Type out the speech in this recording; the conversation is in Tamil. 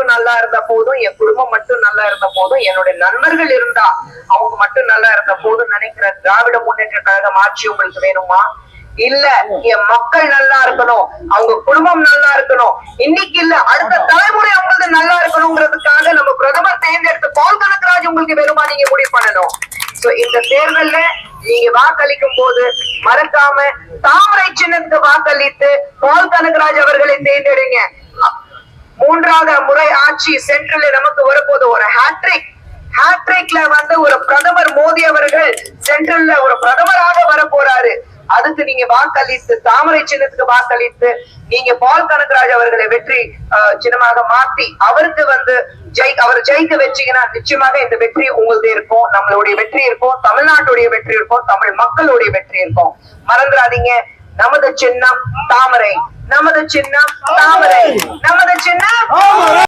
மட்டும் நல்லா இருந்த போதும் என் குடும்பம் மட்டும் நல்லா இருந்த போதும் என்னுடைய நண்பர்கள் இருந்தா அவங்க மட்டும் நல்லா இருந்த போதும் நினைக்கிற திராவிட முன்னேற்ற கழகம் ஆட்சி உங்களுக்கு வேணுமா? இல்ல என் மக்கள் நல்லா இருக்கணும் அவங்க குடும்பம் நல்லா இருக்கணும். இன்னைக்கு இல்ல அடுத்த தலைமுறை அவங்களுக்கு நல்லா இருக்கணுங்கிறதுக்காக நம்ம பிரதமர் தேர்ந்தெடுத்த பால் கனகராஜ் உங்களுக்கு வேணுமா? நீங்க முடிவு பண்ணணும். சோ இந்த தேர்தல்ல நீங்க வாக்களிக்கும் போது மறக்காம தாமரை சின்னத்துக்கு வாக்களித்து பால் கனகராஜ் அவர்களை தேர்ந்தெடுங்க. முறை ஆட்சி சென்ட்ரல் நமக்கு வரப்போது. ஒரு ஹேட்ரிக் ஹேட்ரிக்ல வந்து ஒரு பிரதமர் மோடி அவர்கள் சென்ட்ரல்ல ஒரு பிரதமராக வர போறாரு அதுக்கு நீங்க வாக்களித்து தாமரை சின்னத்துக்கு வாக்களித்து நீங்க பால் கனகராஜ் அவர்களை வெற்றி சின்னமாக மாத்தி அவருக்கு வந்து ஜெய் அவர் ஜெயிக்க வச்சீங்கன்னா நிச்சயமாக இந்த வெற்றி உங்களுடைய இருக்கும். நம்மளுடைய வெற்றி இருக்கும். தமிழ்நாட்டுடைய வெற்றி இருக்கும். தமிழ் மக்களுடைய வெற்றி இருக்கும். மறந்துடாதீங்க. நமது சின்னம் தாமரை. நமது சின்னம் தாமரை.